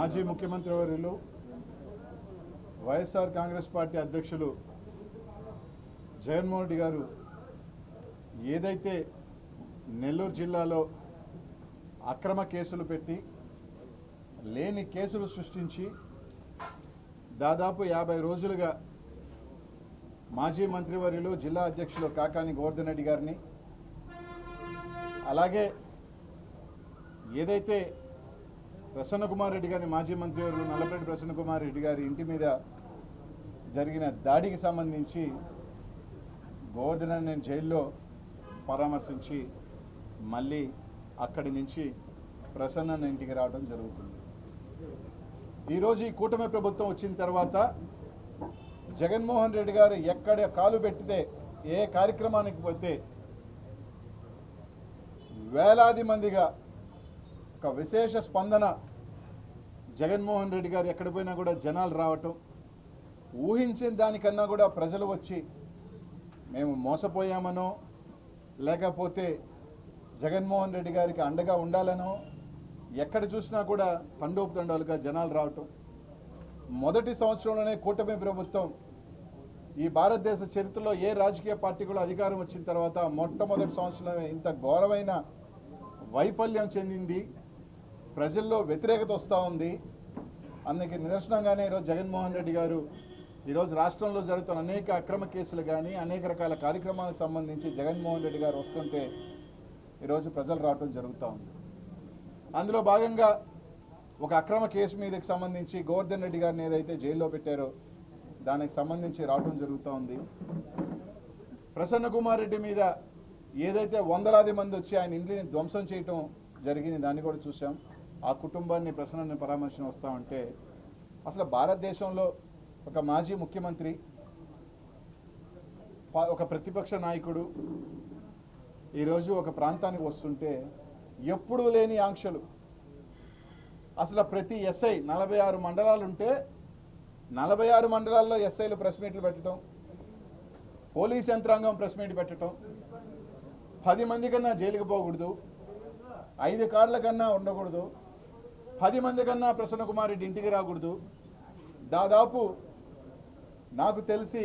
మాజీ ముఖ్యమంత్రి వర్యులు వైఎస్ఆర్ కాంగ్రెస్ పార్టీ అధ్యక్షులు జగన్మోహన్ రెడ్డి గారు ఏదైతే నెల్లూరు జిల్లాలో అక్రమ కేసులు పెట్టి లేని కేసులు సృష్టించి దాదాపు యాభై రోజులుగా మాజీ మంత్రివర్యులు జిల్లా అధ్యక్షులు కాకాని గోవర్ధన్ రెడ్డి గారిని అలాగే ఏదైతే ప్రసన్న కుమార్ రెడ్డి గారి మాజీ మంత్రివర్యులు నల్లపరెడ్డి ప్రసన్న కుమార్ రెడ్డి గారి ఇంటి మీద జరిగిన దాడికి సంబంధించి గోవర్ధన్ నేను జైల్లో పరామర్శించి మళ్ళీ అక్కడి నుంచి ప్రసన్న ఇంటికి రావడం జరుగుతుంది. ఈరోజు ఈ కూటమి ప్రభుత్వం వచ్చిన తర్వాత జగన్మోహన్ రెడ్డి గారు ఎక్కడ కాలు పెట్టితే ఏ కార్యక్రమానికి పోతే వేలాది మందిగా ఒక విశేష స్పందన జగన్మోహన్ రెడ్డి గారు ఎక్కడ పోయినా కూడా జనాలు రావటం ఊహించిన దానికన్నా కూడా ప్రజలు వచ్చి మేము మోసపోయామనో లేకపోతే జగన్మోహన్ రెడ్డి గారికి అండగా ఉండాలనో ఎక్కడ చూసినా కూడా తండోపుతండాలుగా జనాలు రావటం. మొదటి సంవత్సరంలోనే కూటమి ప్రభుత్వం ఈ భారతదేశ చరిత్రలో ఏ రాజకీయ పార్టీ కూడా అధికారం వచ్చిన తర్వాత మొట్టమొదటి సంవత్సరంలో ఇంత ఘోరమైన వైఫల్యం చెందింది. ప్రజల్లో వ్యతిరేకత వస్తూ ఉంది. అందుకే నిదర్శనంగానే ఈరోజు జగన్మోహన్ రెడ్డి గారు ఈరోజు రాష్ట్రంలో జరుగుతున్న అనేక అక్రమ కేసులు కానీ అనేక రకాల కార్యక్రమాలకు సంబంధించి జగన్మోహన్ రెడ్డి గారు వస్తుంటే ఈరోజు ప్రజలు రావటం జరుగుతూ ఉంది. అందులో భాగంగా ఒక అక్రమ కేసు మీదకి సంబంధించి గోవర్ధన్ రెడ్డి గారిని ఏదైతే జైల్లో పెట్టారో దానికి సంబంధించి రావటం జరుగుతూ ఉంది. ప్రసన్న కుమార్ రెడ్డి మీద ఏదైతే వందలాది మంది వచ్చి ఆయన ఇంటిని ధ్వంసం చేయటం జరిగింది దాన్ని కూడా చూసాం ఆ కుటుంబాన్ని ప్రసన్నని పరామర్శన వస్తామంటే అసలు భారతదేశంలో ఒక మాజీ ముఖ్యమంత్రి ఒక ప్రతిపక్ష నాయకుడు ఈరోజు ఒక ప్రాంతానికి వస్తుంటే ఎప్పుడూ లేని ఆంక్షలు. అసలు ప్రతి ఎస్ఐ నలభై ఆరు మండలాలు ఉంటే నలభై ఆరు మండలాల్లో ఎస్ఐలు ప్రెస్ మీట్లు పెట్టడం పోలీస్ యంత్రాంగం ప్రెస్ మీట్ పెట్టడం పది మంది కన్నా జైలుకి పోకూడదు ఐదు కార్ల కన్నా ఉండకూడదు పది మంది కన్నా ప్రసన్న కుమార్ రెడ్డి ఇంటికి రాకూడదు. దాదాపు నాకు తెలిసి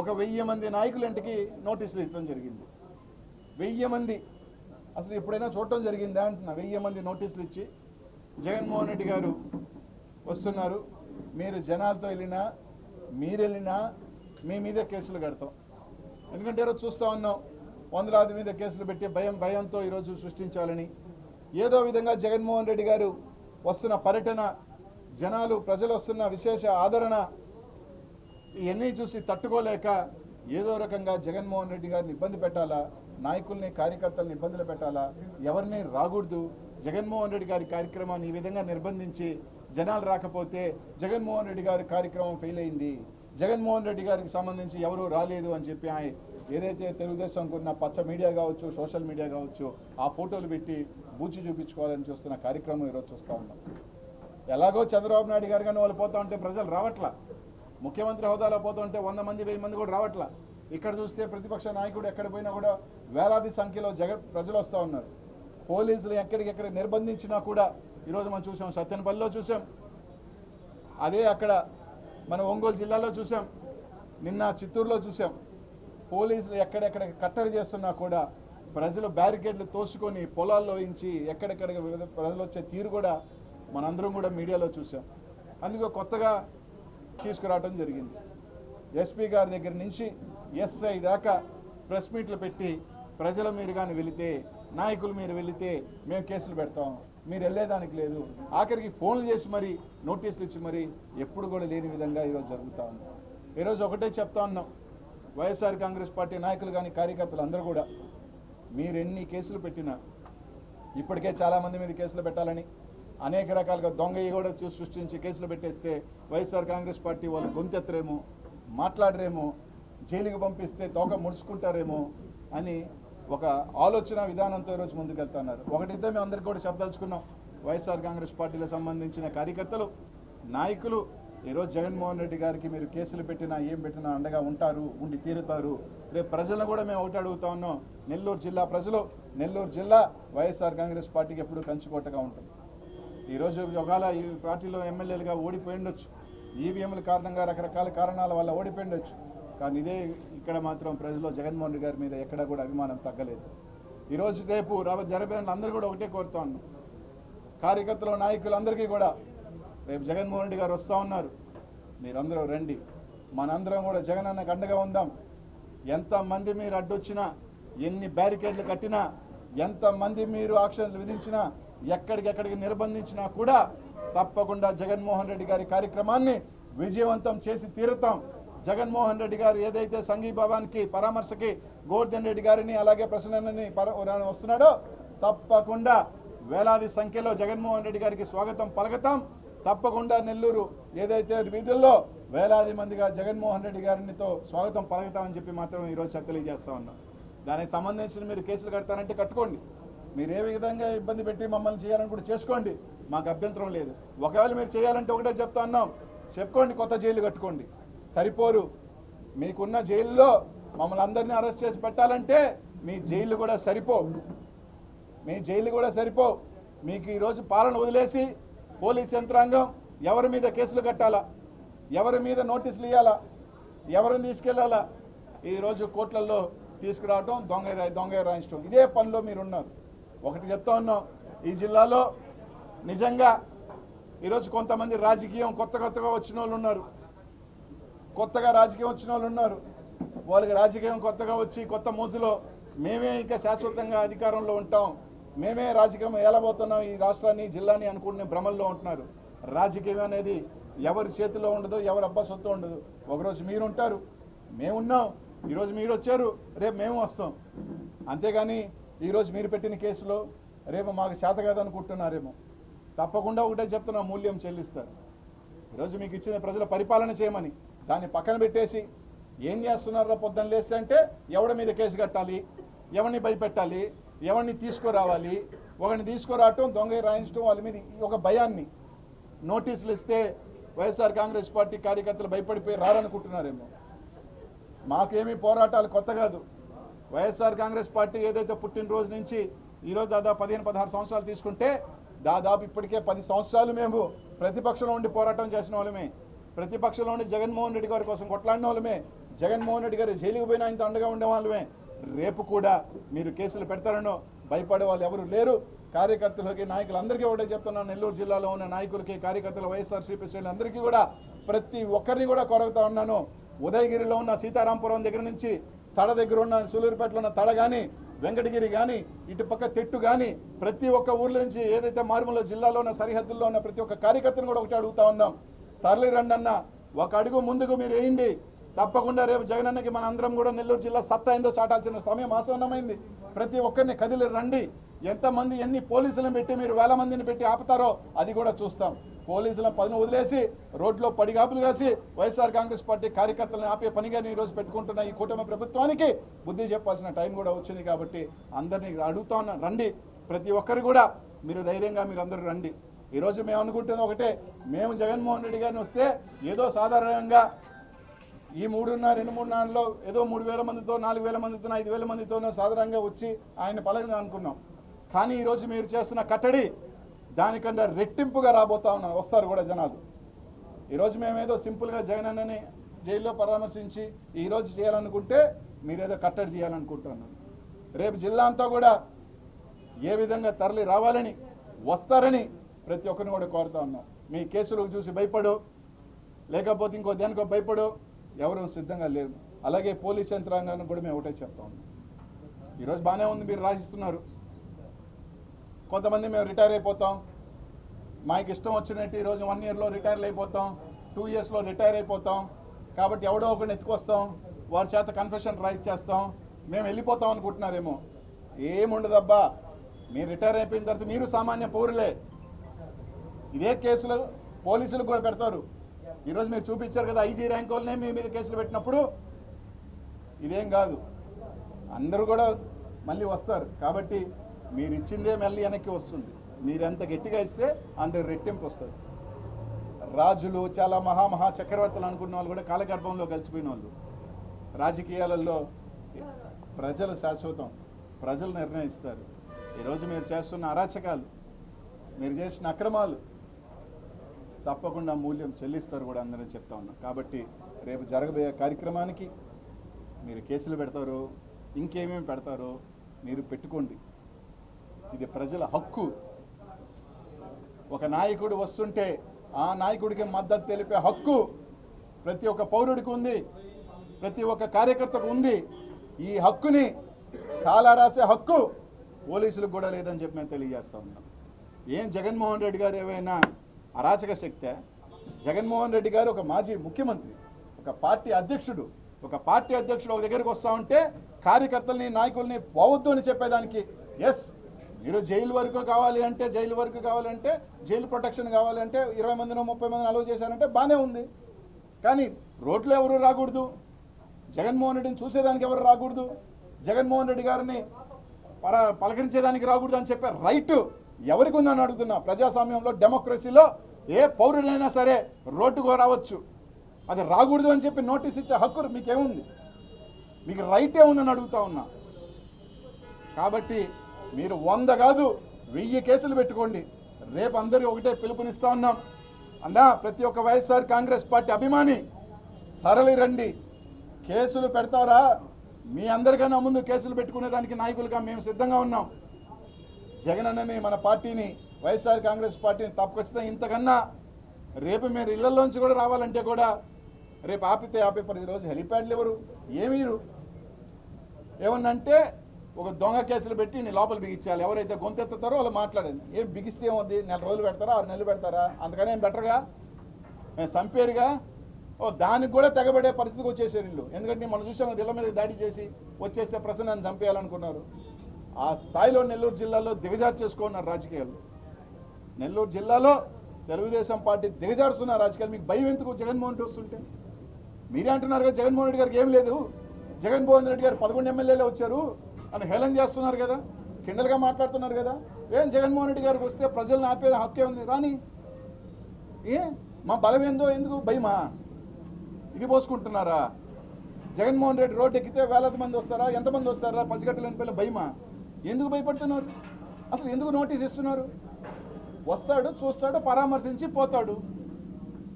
ఒక వెయ్యి మంది నాయకుల ఇంటికి నోటీసులు ఇవ్వడం జరిగింది. వెయ్యి మంది. అసలు ఎప్పుడైనా చూడటం జరిగిందా అంటున్నా. వెయ్యి మంది నోటీసులు ఇచ్చి జగన్మోహన్ రెడ్డి గారు వస్తున్నారు. మీరు జనాలతో వెళ్ళినా మీరు వెళ్ళినా మీ మీద కేసులు కడతాం. ఎందుకంటే ఈరోజు చూస్తూ ఉన్నాం. వందలాది మీద కేసులు పెట్టి భయం భయంతో ఈరోజు సృష్టించాలని. ఏదో విధంగా జగన్మోహన్ రెడ్డి గారు వస్తున్న పర్యటన జనాలు ప్రజలు వస్తున్న విశేష ఆదరణ ఇవన్నీ చూసి తట్టుకోలేక ఏదో రకంగా జగన్మోహన్ రెడ్డి గారిని ఇబ్బంది పెట్టాలా? నాయకుల్ని కార్యకర్తల్ని ఇబ్బందులు పెట్టాలా? ఎవరిని రాకూడదు. జగన్మోహన్ రెడ్డి గారి కార్యక్రమాన్ని ఈ విధంగా నిర్బంధించి జనాలు రాకపోతే జగన్మోహన్ రెడ్డి గారి కార్యక్రమం ఫెయిల్ అయింది. జగన్మోహన్ రెడ్డి గారికి సంబంధించి ఎవరూ రాలేదు అని చెప్పి ఆయన ఏదైతే తెలుగుదేశం అనుకున్న పచ్చ మీడియా కావచ్చు సోషల్ మీడియా కావచ్చు ఆ ఫోటోలు పెట్టి బూచి చూపించుకోవాలని చూస్తున్న కార్యక్రమం ఈరోజు చూస్తూ ఉన్నాం. ఎలాగో చంద్రబాబు నాయుడు గారు కానీ వాళ్ళు పోతా ఉంటే ప్రజలు రావట్లా. ముఖ్యమంత్రి హోదాలో పోతూ ఉంటే వంద మంది వెయ్యి మంది కూడా రావట్లా. ఇక్కడ చూస్తే ప్రతిపక్ష నాయకుడు ఎక్కడ పోయినా కూడా వేలాది సంఖ్యలో జగ ప్రజలు వస్తూ ఉన్నారు. పోలీసులు ఎక్కడికెక్కడ నిర్బంధించినా కూడా ఈరోజు మనం చూసాం సత్యనపల్లిలో చూసాం. అదే అక్కడ మన ఒంగోలు జిల్లాలో చూసాం. నిన్న చిత్తూరులో చూసాం. పోలీసులు ఎక్కడెక్కడ కట్టడి చేస్తున్నా కూడా ప్రజలు బ్యారికేడ్లు తోసుకొని పొలాల్లో ఇంచి ఎక్కడెక్కడ వివిధ ప్రజలు వచ్చే తీరు కూడా మనందరం కూడా మీడియాలో చూసాం. అందుకే కొత్తగా తీసుకురావడం జరిగింది. ఎస్పీ గారి దగ్గర నుంచి ఎస్ఐ దాకా ప్రెస్ మీట్లు పెట్టి ప్రజల మీరు కానీ వెళితే నాయకులు మీరు వెళితే మేము కేసులు పెడతాం. మీరు వెళ్ళేదానికి లేదు. ఆఖరికి ఫోన్లు చేసి మరి నోటీసులు ఇచ్చి మరి ఎప్పుడు కూడా లేని విధంగా ఈరోజు జరుగుతూ ఉంది. ఈరోజు ఒకటే చెప్తా ఉన్నాం. వైఎస్ఆర్ కాంగ్రెస్ పార్టీ నాయకులు కానీ కార్యకర్తలు అందరూ కూడా మీరు ఎన్ని కేసులు పెట్టినా ఇప్పటికే చాలామంది మీద కేసులు పెట్టాలని అనేక రకాలుగా దొంగ కూడా సృష్టించి కేసులు పెట్టేస్తే వైఎస్ఆర్ కాంగ్రెస్ పార్టీ వాళ్ళు గొంతెత్తరేమో మాట్లాడరేమో జైలుకి పంపిస్తే తోక ముడుచుకుంటారేమో అని ఒక ఆలోచన విధానంతో ఈరోజు ముందుకెళ్తున్నారు. ఒకటైతే మేము అందరికీ కూడా చెప్పదలుచుకున్నాం. వైఎస్ఆర్ కాంగ్రెస్ పార్టీలకు సంబంధించిన కార్యకర్తలు నాయకులు ఈరోజు జగన్మోహన్ రెడ్డి గారికి మీరు కేసులు పెట్టినా ఏం పెట్టినా అండగా ఉంటారు ఉండి తీరుతారు. రేపు ప్రజలను కూడా మేము ఒకటి అడుగుతా ఉన్నాం. నెల్లూరు జిల్లా ప్రజలు నెల్లూరు జిల్లా వైఎస్ఆర్ కాంగ్రెస్ పార్టీకి ఎప్పుడూ కంచుకోటగా ఉంటుంది. ఈరోజు ఒకవేళ ఈ పార్టీలో ఎమ్మెల్యేలుగా ఓడిపోయి ఉండొచ్చు ఈవీఎంల కారణంగా రకరకాల కారణాల వల్ల ఓడిపోయి ఉండొచ్చు కానీ ఇదే ఇక్కడ మాత్రం ప్రజలు జగన్మోహన్ రెడ్డి గారి మీద ఎక్కడా కూడా అభిమానం తగ్గలేదు. ఈరోజు రేపు రాబో జరగబోయే అందరూ కూడా ఒకటే కోరుతా ఉన్నాం. కార్యకర్తలు నాయకులందరికీ కూడా రేపు జగన్మోహన్ రెడ్డి గారు వస్తూ ఉన్నారు. మీరందరూ రండి. మనందరం కూడా జగన్ అన్నకు అండగా ఉందాం. ఎంతమంది మీరు అడ్డొచ్చినా ఎన్ని బ్యారికేడ్లు కట్టినా ఎంతమంది మీరు ఆక్షన్లు విధించినా ఎక్కడికెక్కడికి నిర్బంధించినా కూడా తప్పకుండా జగన్మోహన్ రెడ్డి గారి కార్యక్రమాన్ని విజయవంతం చేసి తీరుతాం. జగన్మోహన్ రెడ్డి గారు ఏదైతే సంఘీభావానికి పరామర్శకి గోవర్ధన్ రెడ్డి గారిని అలాగే ప్రసన్నని వస్తున్నాడో తప్పకుండా వేలాది సంఖ్యలో జగన్మోహన్ రెడ్డి గారికి స్వాగతం పలకతాం. తప్పకుండా నెల్లూరు ఏదైతే వీధుల్లో వేలాది మందిగా జగన్మోహన్ రెడ్డి గారినితో స్వాగతం పలకతామని చెప్పి మాత్రం ఈరోజు తెలియజేస్తా ఉన్నాం. దానికి సంబంధించిన మీరు కేసులు కడతారంటే కట్టుకోండి. మీరు ఏ విధంగా ఇబ్బంది పెట్టి మమ్మల్ని చేయాలని కూడా చేసుకోండి. మాకు అభ్యంతరం లేదు. ఒకవేళ మీరు చేయాలంటే ఒకటే చెప్తా ఉన్నాం. చెప్పుకోండి కొత్త జైలు కట్టుకోండి. సరిపోరు. మీకున్న జైల్లో మమ్మల్ని అందరినీ అరెస్ట్ చేసి పెట్టాలంటే మీ జైలు కూడా సరిపో మీ జైలు కూడా సరిపో మీకు ఈరోజు పాలన వదిలేసి పోలీస్ యంత్రాంగం ఎవరి మీద కేసులు కట్టాలా? ఎవరి మీద నోటీసులు ఇవ్వాలా ఎవరిని తీసుకెళ్ళాలా? ఈరోజు కోర్టులలో తీసుకురావటం దొంగ దొంగ రాయించడం ఇదే పనిలో మీరు ఉన్నారు ఒకటి చెప్తా ఉన్నాం ఈ జిల్లాలో నిజంగా ఈరోజు కొంతమంది రాజకీయం కొత్త కొత్తగా వచ్చిన వాళ్ళు ఉన్నారు. కొత్తగా రాజకీయం వచ్చిన వాళ్ళు ఉన్నారు. వాళ్ళకి రాజకీయం కొత్తగా వచ్చి కొత్త మోసులో మేమే ఇంకా శాశ్వతంగా అధికారంలో ఉంటాం. మేమే రాజకీయం ఏలబోతున్నాం ఈ రాష్ట్రాన్ని జిల్లాని అనుకునే భ్రమల్లో ఉంటున్నారు. రాజకీయం అనేది ఎవరి చేతిలో ఉండదు ఎవరి అబ్బా సొత్తు ఉండదు ఒకరోజు మీరు ఉంటారు మేమున్నాం ఈరోజు మీరు వచ్చారు రేపు మేము వస్తాం. అంతేగాని ఈరోజు మీరు పెట్టిన కేసులో రేపు మాకు చేత కాదనుకుంటున్నారేమో. తప్పకుండా ఒకటే చెప్తున్నా మూల్యం చెల్లిస్తారు. ఈరోజు మీకు ఇచ్చిన ప్రజల పరిపాలన చేయమని దాన్ని పక్కన పెట్టేసి ఏం చేస్తున్నారో పొద్దున్న లేస్తే అంటే ఎవడి మీద కేసు కట్టాలి ఎవరిని భయపెట్టాలి ఎవరిని తీసుకురావాలి? ఒకరిని తీసుకురావటం దొంగ రాయించడం వాళ్ళ మీద ఒక భయాన్ని. నోటీసులు ఇస్తే వైఎస్ఆర్ కాంగ్రెస్ పార్టీ కార్యకర్తలు భయపడిపోయి రారనుకుంటున్నారేమో. మాకేమీ పోరాటాలు కొత్త కాదు. వైఎస్ఆర్ కాంగ్రెస్ పార్టీ ఏదైతే పుట్టినరోజు నుంచి ఈరోజు దాదాపు పదిహేను పదహారు సంవత్సరాలు తీసుకుంటే దాదాపు ఇప్పటికే పది సంవత్సరాలు మేము ప్రతిపక్షంలో ఉండి పోరాటం చేసిన వాళ్ళమే. ప్రతిపక్షంలో ఉండి జగన్మోహన్ రెడ్డి గారి కోసం కొట్లాడిన వాళ్ళమే. జగన్మోహన్ రెడ్డి గారు జైలుకు పోయిన ఆయనతో అండగా ఉండే వాళ్ళమే. రేపు కూడా మీరు కేసులు పెడతారనో భయపడే వాళ్ళు ఎవరు లేరు. కార్యకర్తలకి నాయకులందరికీ ఒకటే చెప్తున్నాను. నెల్లూరు జిల్లాలో ఉన్న నాయకులకి కార్యకర్తలు వైఎస్ఆర్ శ్రీకృష్ణ అందరికీ కూడా ప్రతి ఒక్కరిని కూడా కోరుతా ఉన్నాను. ఉదయగిరిలో ఉన్న సీతారాంపురం దగ్గర నుంచి తడ దగ్గర ఉన్న సూలూరుపేటలో ఉన్న తడ కానీ వెంకటగిరి కానీ ఇటు పక్క తెట్టు కానీ ప్రతి ఒక్క ఊర్ల నుంచి ఏదైతే మారుమూల జిల్లాలో ఉన్న సరిహద్దుల్లో ఉన్న ప్రతి ఒక్క కార్యకర్తను కూడా ఒకటి అడుగుతా ఉన్నాం. తరలి రండి అన్న ఒక అడుగు ముందుకు మీరు వేయండి. తప్పకుండా రేపు జగనన్నకి మన అందరం కూడా నెల్లూరు జిల్లా సత్తా ఏందో చాటాల్సిన సమయం ఆసన్నమైంది. ప్రతి ఒక్కరిని కదిలి రండి. ఎంతమంది ఎన్ని పోలీసులను పెట్టి మీరు వేల మందిని పెట్టి ఆపుతారో అది కూడా చూస్తాం. పోలీసులను పదిని వదిలేసి రోడ్లో పడిగాపులు కాసి వైఎస్ఆర్ కాంగ్రెస్ పార్టీ కార్యకర్తలను ఆపే పనిగా నేను ఈరోజు పెట్టుకుంటున్న ఈ కూటమి ప్రభుత్వానికి బుద్ధి చెప్పాల్సిన టైం కూడా వచ్చింది కాబట్టి అందరినీ అడుగుతా ఉన్నా రండి. ప్రతి ఒక్కరు కూడా మీరు ధైర్యంగా మీరు అందరూ రండి. ఈరోజు మేము అనుకుంటుంది ఒకటే. మేము జగన్మోహన్ రెడ్డి గారిని వస్తే ఏదో సాధారణంగా ఈ మూడున్నర రెండు మూడు నాలుగులో ఏదో మూడు వేల మందితో నాలుగు వేల మందితో ఐదు వేల మందితోనో సాధారణంగా వచ్చి ఆయన పలకగా అనుకున్నాం. కానీ ఈరోజు మీరు చేస్తున్న కట్టడి దానికన్నా రెట్టింపుగా రాబోతా ఉన్నాం వస్తారు కూడా జనాలు. ఈరోజు మేమేదో సింపుల్గా జగన్ అన్నని జైల్లో పరామర్శించి ఈరోజు చేయాలనుకుంటే మీరేదో కట్టడి చేయాలనుకుంటున్నాను రేపు జిల్లా అంతా కూడా ఏ విధంగా తరలి రావాలని వస్తారని ప్రతి ఒక్కరిని కూడా కోరుతా ఉన్నాం. మీ కేసులకు చూసి భయపడు లేకపోతే ఇంకో దేనికో భయపడు ఎవరు సిద్ధంగా లేరు. అలాగే పోలీస్ యంత్రాంగాన్ని కూడా మేము ఒకటే చెప్తా ఉన్నాం. ఈరోజు బాగానే ఉంది మీరు రాసిస్తున్నారు. కొంతమంది మేము రిటైర్ అయిపోతాం. మాకు ఇష్టం వచ్చినట్టు ఈరోజు వన్ ఇయర్లో రిటైర్ అయిపోతాం. టూ ఇయర్స్లో రిటైర్ అయిపోతాం. కాబట్టి ఎవడో ఒకరిని ఎత్తుకొస్తాం. వారి చేత కన్ఫెషన్ రైజ్ చేస్తాం. మేము వెళ్ళిపోతాం అనుకుంటున్నారేమో. ఏముండదబ్బా. మీరు రిటైర్ అయిపోయిన తర్వాత మీరు సామాన్య పౌరులే. ఇదే కేసులు పోలీసులకు కూడా పెడతారు. ఈరోజు మీరు చూపించారు కదా ఐజీ ర్యాంక్ వాళ్ళనే మీ మీద కేసులు పెట్టినప్పుడు ఇదేం కాదు. అందరూ కూడా మళ్ళీ వస్తారు. కాబట్టి మీరు ఇచ్చిందే మళ్ళీ వెనక్కి వస్తుంది. మీరు ఎంత గట్టిగా ఇస్తే అంత రెట్టింపు వస్తుంది. రాజులు చాలా మహామహా చక్రవర్తులు అనుకున్న వాళ్ళు కూడా కాలగర్భంలో కలిసిపోయిన వాళ్ళు. రాజకీయాలలో ప్రజలు శాశ్వతం. ప్రజలు నిర్ణయిస్తారు. ఈరోజు మీరు చేస్తున్న అరాచకాలు మీరు చేసిన అక్రమాలు తప్పకుండా మూల్యం చెల్లిస్తారు కూడా అందరం చెప్తా ఉన్నాం. కాబట్టి రేపు జరగబోయే కార్యక్రమానికి మీరు కేసులు పెడతారు ఇంకేమేమి పెడతారో మీరు పెట్టుకోండి. ఇది ప్రజల హక్కు. ఒక నాయకుడు వస్తుంటే ఆ నాయకుడికి మద్దతు తెలిపే హక్కు ప్రతి ఒక్క పౌరుడికి ఉంది. ప్రతి ఒక్క కార్యకర్తకు ఉంది. ఈ హక్కుని కాలా రాసే హక్కు పోలీసులకు కూడా లేదని చెప్పి మేము తెలియజేస్తా ఉన్నాం. ఏం జగన్మోహన్ రెడ్డి గారు ఏవైనా అరాచక శక్తే జగన్మోహన్ రెడ్డి గారు ఒక మాజీ ముఖ్యమంత్రి ఒక పార్టీ అధ్యక్షుడు ఒక పార్టీ అధ్యక్షుడు ఒక దగ్గరికి వస్తా ఉంటే కార్యకర్తల్ని నాయకుల్ని పోవద్దు అని చెప్పేదానికి ఎస్ మీరు జైలు వరకు కావాలి అంటే జైలు వరకు కావాలంటే జైలు ప్రొటెక్షన్ కావాలంటే ఇరవై మందినో ముప్పై మందిని అలవ్ చేశారంటే బాగానే ఉంది. కానీ రోడ్లో ఎవరు రాకూడదు? జగన్మోహన్ రెడ్డిని చూసేదానికి ఎవరు రాకూడదు? జగన్మోహన్ రెడ్డి గారిని పర పలకరించేదానికి రాకూడదు అని చెప్పే రైట్ ఎవరికి ఉందని అడుగుతున్నా ప్రజాస్వామ్యంలో డెమోక్రసీలో ఏ పౌరుడైనా సరే రోడ్డుకు రావచ్చు. అది రాకూడదు అని చెప్పి నోటీస్ ఇచ్చే హక్కు మీకేముంది? మీకు రైటే ఉందని అడుగుతా ఉన్నా. కాబట్టి మీరు వంద కాదు వెయ్యి కేసులు పెట్టుకోండి. రేపు అందరికీ ఒకటే పిలుపునిస్తా ఉన్నాం. అన్నా ప్రతి ఒక్క వైఎస్ఆర్ కాంగ్రెస్ పార్టీ అభిమాని తరలి రండి. కేసులు పెడతారా? మీ అందరికన్నా ముందు కేసులు పెట్టుకునే దానికి నాయకులుగా మేము సిద్ధంగా ఉన్నాం. జగన్ అన్నని మన పార్టీని వైఎస్ఆర్ కాంగ్రెస్ పార్టీని తప్పకొచ్చితే ఇంతకన్నా రేపు మీరు ఇళ్ళలోంచి కూడా రావాలంటే కూడా రేపు ఆపితే ఆపే పరి ఈరోజు హెలిప్యాడ్లు ఎవరు? ఏమీరు ఏమన్నంటే ఒక దొంగ కేసులు పెట్టి నీ లోపల బిగించాలి. ఎవరైతే గొంతెత్తుతారో వాళ్ళు మాట్లాడేది. ఏం బిగిస్తే ఏముంది? నెల రోజులు పెడతారా? ఆరు నెలలు పెడతారా? అందుకనే ఏం బెటర్గా? మేము చంపేరుగా. ఓ దానికి కూడా తెగబడే పరిస్థితికి వచ్చేసారు ఇల్లు ఎందుకంటే మనం చూసాం ఇళ్ళ మీద దాడి చేసి వచ్చేస్తే ప్రసన్నాన్ని చంపేయాలనుకున్నారు. ఆ స్థాయిలో నెల్లూరు జిల్లాలో దిగజారు చేసుకున్నారు రాజకీయాలు. నెల్లూరు జిల్లాలో తెలుగుదేశం పార్టీ దిగజారుస్తున్న రాజకీయాలు మీకు భయం ఎందుకు? జగన్మోహన్ రెడ్డి వస్తుంటే. మీరే అంటున్నారు కదా జగన్మోహన్ రెడ్డి గారికి ఏం లేదు. జగన్మోహన్ రెడ్డి గారు పదకొండు ఎమ్మెల్యేలే వచ్చారు అని హేళన చేస్తున్నారు కదా. కిండలుగా మాట్లాడుతున్నారు కదా. ఏం జగన్మోహన్ రెడ్డి గారికి వస్తే ప్రజలను ఆపేది హక్కే ఉంది. రాని. ఏ? మా బలం ఏందో ఎందుకు? భయమా? ఇది పోసుకుంటున్నారా జగన్మోహన్ రెడ్డి రోడ్డు ఎక్కితే వేలాది మంది వస్తారా? ఎంతమంది వస్తారా? పసిగట్టలేని పిల్లలు భయమా? ఎందుకు భయపడుతున్నారు? అసలు ఎందుకు నోటీస్ ఇస్తున్నారు? వస్తాడు చూస్తాడు పరామర్శించి పోతాడు.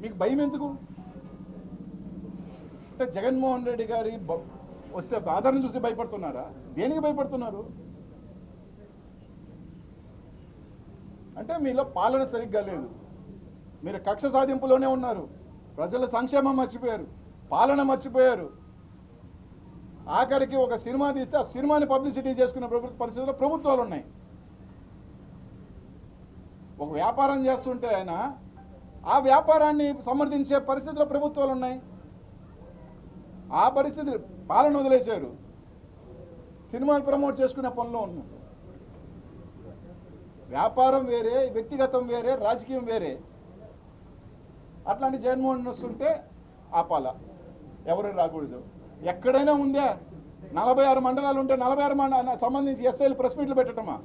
మీకు భయం ఎందుకు? అంటే జగన్మోహన్ రెడ్డి గారి వస్తే ఆదరణ చూసి భయపడుతున్నారా? దేనికి భయపడుతున్నారు? అంటే మీలో పాలన సరిగ్గా లేదు. మీరు కక్ష సాధింపులోనే ఉన్నారు. ప్రజల సంక్షేమం మర్చిపోయారు. పాలన మర్చిపోయారు. ఆఖరికి ఒక సినిమా తీస్తే ఆ సినిమాని పబ్లిసిటీ చేసుకునే ప్రభుత్వ పరిస్థితుల్లో ప్రభుత్వాలు ఉన్నాయి. ఒక వ్యాపారం చేస్తుంటే ఆయన ఆ వ్యాపారాన్ని సమర్థించే పరిస్థితుల్లో ప్రభుత్వాలు ఉన్నాయి. ఆ పరిస్థితి పాలన వదిలేశారు. సినిమాలు ప్రమోట్ చేసుకునే పనిలో ఉన్నాం. వ్యాపారం వేరే వ్యక్తిగతం వేరే రాజకీయం వేరే. అట్లాంటి జగన్మోహన్ వస్తుంటే ఆపాల. ఎవరు రాకూడదు. ఎక్కడైనా ఉందా. నలభై ఆరు మండలాలు ఉంటే నలభై ఆరు మండల సంబంధించి ఎస్ఐలు ప్రెస్ మీట్లు పెట్టడమా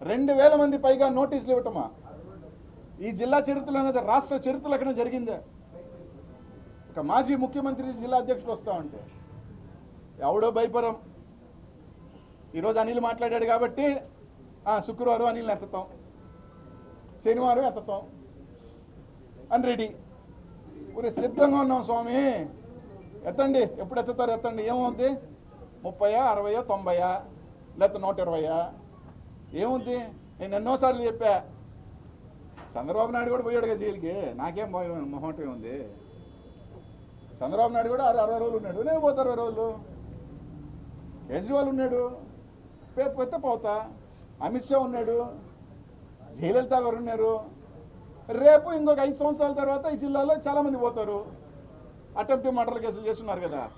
రెండు వేల మంది పైగా నోటీసులు ఇవ్వటమా? ఈ జిల్లా చరిత్రలో కదా రాష్ట్ర చరిత్రలో ఎక్కడ జరిగిందే? ఒక మాజీ ముఖ్యమంత్రి జిల్లా అధ్యక్షుడు వస్తా ఉంటే. ఎవడో భయపరం ఈరోజు అనిల్ మాట్లాడాడు కాబట్టి ఆ, శుక్రవారం అనిల్ని ఎత్తుతాం. శనివారం ఎత్తాం అని రెడీ ఊరి సిద్ధంగా ఉన్నాం స్వామి. ఎత్తండి. ఎప్పుడు ఎత్తుతారు? ఎత్తండి. ఏమవుద్ది? ముప్పయా అరవయో తొంభయా లేకపోతే నూట ఇరవయా? ఏముంది? నేను ఎన్నోసార్లు చెప్పా. చంద్రబాబు నాయుడు కూడా పోయాడుగా జైలుకి. నాకేం భయం మొహంటే ఉంది చంద్రబాబు నాయుడు కూడా అరవై అరవై రోజులు ఉన్నాడు. నేను పోతా అరవై రోజులు. కేజ్రీవాల్ ఉన్నాడు. రేపు పోతే పోతా. అమిత్ షా ఉన్నాడు. జయలలిత గారు ఉన్నారు. రేపు ఇంకొక ఐదు సంవత్సరాల తర్వాత ఈ జిల్లాలో చాలామంది పోతారు. అటెంప్ట్ మర్డర్ కేసులు చేస్తున్నారు కదా.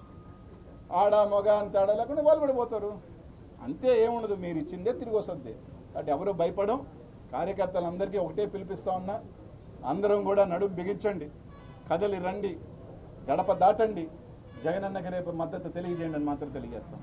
ఆడ మగ అంత ఆడ లేకుండా వాళ్ళు కూడా పోతారు. అంతే ఏముండదు మీరు ఇచ్చిందే తిరిగి వస్తుంది. అటు ఎవరు భయపడం కార్యకర్తలందరికీ ఒకటే పిలిపిస్తా ఉన్నా అందరం కూడా నడుము బిగించండి కదలి రండి గడప దాటండి. జగనన్నకి రేపు మద్దతు తెలియజేయండి అని మాత్రం తెలియజేస్తాం.